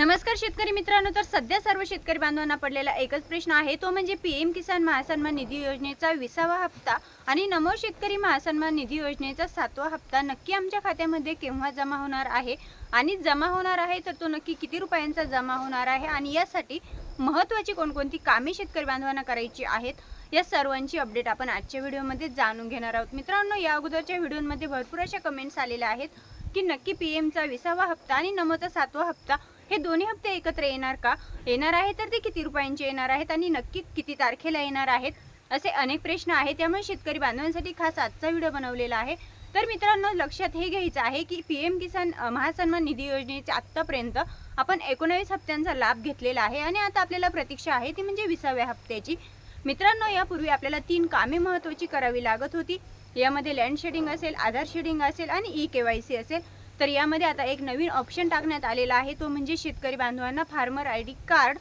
नमस्कार शेतकरी मित्रांनो तर सध्या सर्व शेतकरी बांधवांना पडलेला एकच प्रश्न आहे तो म्हणजे पी एम किसान महासन्मान निधी योजनेचा विसावा हप्ता आणि नमो शेतकरी महासन्मान निधी योजनेचा सातवा हप्ता नक्की आमच्या खात्यामध्ये केव्हा जमा होणार आहे? आणि जमा होणार आहे तर तो नक्की किती रुपयांचा जमा होणार आहे? आणि यासाठी महत्त्वाची कोणकोणती कामे शेतकरी बांधवांना करायची आहेत? या सर्वांची अपडेट आपण आजच्या व्हिडिओमध्ये जाणून घेणार आहोत. मित्रांनो या अगोदरच्या व्हिडिओमध्ये भरपूर अशा कमेंट्स आलेल्या आहेत की नक्की पी एमचा विसावा हप्ता आणि नमोचा सातवा हप्ता हे दोन्ही हप्ते एकत्र येणार का? येणार आहे तर ते किती रुपयांचे येणार आहेत आणि नक्की किती तारखेला येणार आहेत? असे अनेक प्रश्न आहेत. त्यामुळे शेतकरी बांधवांसाठी खास आजचा व्हिडिओ बनवलेला आहे. तर मित्रांनो लक्षात हे घ्यायचं आहे की पी एम किसान महासन्मान निधी योजनेचे आत्तापर्यंत आपण एकोणावीस हप्त्यांचा लाभ घेतलेला आहे आणि आता आपल्याला प्रतीक्षा आहे ती म्हणजे विसाव्या हप्त्याची. मित्रांनो यापूर्वी आपल्याला तीन कामे महत्त्वाची करावी लागत होती. यामध्ये लँड शेडिंग असेल आधार शेडिंग असेल आणि ई के वाय सी असेल. तर यामध्ये आता एक नवीन ऑप्शन टाकण्यात आलेला आहे. तो म्हणजे शेतकरी बांधवांना फार्मर आय डी कार्ड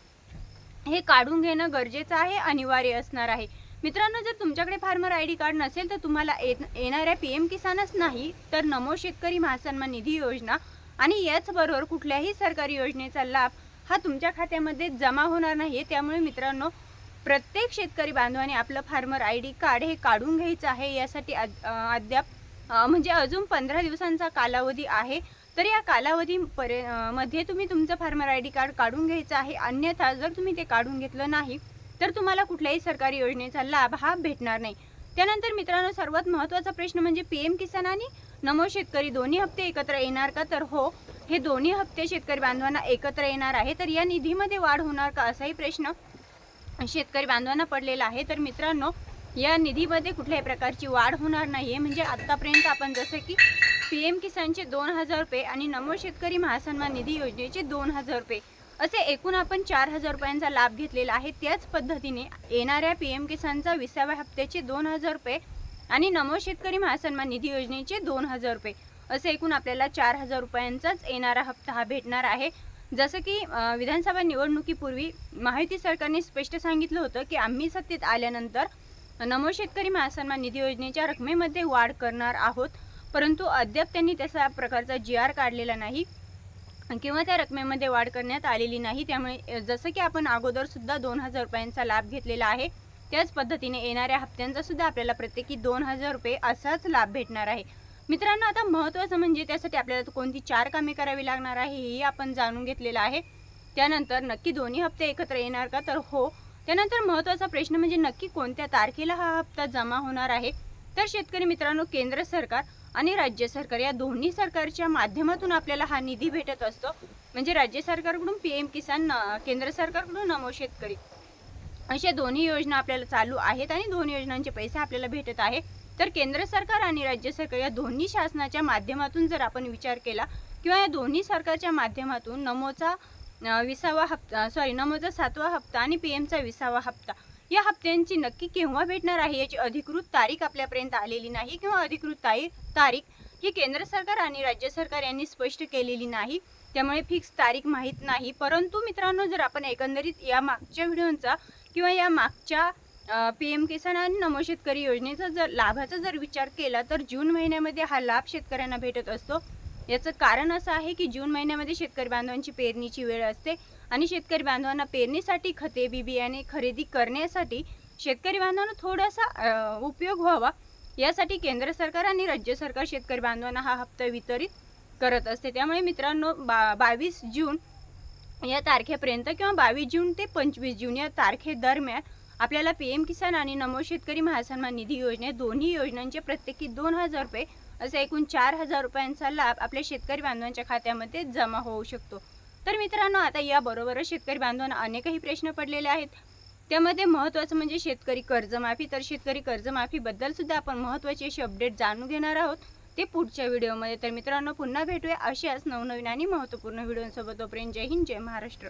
हे काढून घेणं गरजेचं आहे अनिवार्य असणार आहे. मित्रांनो जर तुमच्याकडे फार्मर आय डी कार्ड नसेल तर तुम्हाला येत- येणाऱ्या पी एम किसानच नाही तर नमो शेतकरी महासन्मान निधी योजना आणि याचबरोबर कुठल्याही सरकारी योजनेचा लाभ हा तुमच्या खात्यामध्ये जमा होणार नाही त्यामुळे मित्रांनो प्रत्येक शेतकरी बांधवाने आपलं फार्मर आय डी कार्ड हे काढून घ्यायचं आहे. यासाठी अद- अद्याप म्हणजे अजून पंधरा दिवसांचा कालावधी आहे. तर या कालावधी परे मध्ये तुम्ही तुमचं फार्मर आय डी कार्ड काढून घ्यायचं आहे. अन्यथा जर तुम्ही ते काढून घेतलं नाही तर तुम्हाला कुठल्याही सरकारी योजनेचा लाभ हा भेटणार नाही. त्यानंतर मित्रांनो सर्वात महत्त्वाचा प्रश्न म्हणजे पी एम किसान आणि नमो शेतकरी दोन्ही हप्ते एकत्र येणार का? तर हो हे दोन्ही हप्ते शेतकरी बांधवांना एकत्र येणार आहे. तर या निधीमध्ये वाढ होणार का? असाही प्रश्न शेतकरी बांधवांना पडलेला आहे. तर मित्रांनो या निधीमध्ये कुठल्याही प्रकारची वाढ होणार नाही आहे म्हणजे आत्तापर्यंत आपण जसं की पी एम किसानचे दोन हजार रुपये आणि नमो शेतकरी महासन्मान निधी योजनेचे दोन हजार रुपये असे एकूण आपण चार हजार रुपयांचा लाभ घेतलेला आहे. त्याच पद्धतीने येणाऱ्या पी एम किसानचा विसाव्या हप्त्याचे दोन हजार रुपये आणि नमो शेतकरी महासन्मान निधी योजनेचे दोन हजार रुपये असे एकूण आपल्याला चार हजार रुपयांचाच येणारा हप्ता हा भेटणार आहे. जसं की विधानसभा निवडणुकीपूर्वी माहिती सरकारने स्पष्ट सांगितलं होतं की आम्ही सत्तेत आल्यानंतर नमो शेतकरी महासन्मान निधी योजनेच्या रकमेमध्ये वाढ करणार आहोत. परंतु अद्याप त्यांनी तसा प्रकारचा जी आर काढलेला नाही किंवा त्या रकमेमध्ये वाढ करण्यात आलेली नाही. त्यामुळे जसं की आपण अगोदरसुद्धा दोन हजार रुपयांचा लाभ घेतलेला आहे त्याच पद्धतीने येणाऱ्या हप्त्यांचा सुद्धा आपल्याला प्रत्येकी दोन हजार रुपये असाच लाभ भेटणार आहे. मित्रांनो आता महत्त्वाचं म्हणजे त्यासाठी आपल्याला कोणती चार कामे करावी लागणार आहे हेही आपण जाणून घेतलेलं आहे. त्यानंतर नक्की दोन्ही हप्ते एकत्र येणार का? तर हो त्यानंतर महत्त्वाचा प्रश्न म्हणजे नक्की कोणत्या तारखेला हा हप्ता जमा होणार आहे? तर शेतकरी मित्रांनो केंद्र सरकार आणि राज्य सरकार या दोन्ही सरकारच्या माध्यमातून आपल्याला हा निधी भेटत असतो. म्हणजे राज्य सरकारकडून पी एम किसान केंद्र सरकारकडून नमो शेतकरी अशा दोन्ही योजना आपल्याला चालू आहेत आणि दोन्ही योजनांचे पैसे आपल्याला भेटत आहे. तर केंद्र सरकार आणि राज्य सरकार या दोन्ही शासनाच्या माध्यमातून जर आपण विचार केला किंवा या दोन्ही सरकारच्या माध्यमातून नमोचा विसावा हप्ता सॉरी नमोचा सातवा हप्ता आणि पी एमचा विसावा हप्ता. या हप्त्यांची नक्की केव्हा भेटणार आहे याची अधिकृत तारीख आपल्यापर्यंत आलेली नाही किंवा अधिकृत तारी तारीख ही केंद्र सरकार आणि राज्य सरकार यांनी स्पष्ट केलेली नाही. त्यामुळे फिक्स तारीख माहीत नाही. परंतु मित्रांनो जर आपण एकंदरीत या मागच्या व्हिडिओंचा किंवा या मागच्या पी एम किसान आणि नमो शेतकरी योजनेचा जर लाभाचा जर विचार केला तर जून महिन्यामध्ये हा लाभ शेतकऱ्यांना भेटत असतो. याचं कारण असं आहे की जून महिन्यामध्ये शेतकरी बांधवांची पेरणीची वेळ असते आणि शेतकरी बांधवांना पेरणीसाठी खते बी बियाणे खरेदी करण्यासाठी शेतकरी बांधवांना थोडासा उपयोग व्हावा. यासाठी केंद्र सरकार आणि राज्य सरकार शेतकरी बांधवांना हा हप्ता वितरित करत असते. त्यामुळे मित्रांनो बा बावीस जून या तारखेपर्यंत किंवा बावीस जून ते पंचवीस जून या तारखेदरम्यान आपल्याला पी एम किसान आणि नमो शेतकरी महासन्मान निधी योजने दोन्ही योजनांचे प्रत्येकी दोन हजार रुपये असे एकूण चार हजार रुपयांचा लाभ आपल्या शेतकरी बांधवांच्या खात्यामध्ये जमा होऊ शकतो. तर मित्रांनो आता याबरोबरच शेतकरी बांधवांना अनेकही प्रश्न पडलेले आहेत. त्यामध्ये महत्त्वाचं म्हणजे शेतकरी कर्जमाफी. तर शेतकरी कर्जमाफीबद्दल सुद्धा आपण महत्त्वाची अशी अपडेट जाणून घेणार आहोत. ते पुढच्या व्हिडिओमध्ये. तर मित्रांनो पुन्हा भेटूया अशाच नवनवीन आणि महत्त्वपूर्ण व्हिडिओसोबत. तोपर्यंत जय हिंद जय महाराष्ट्र.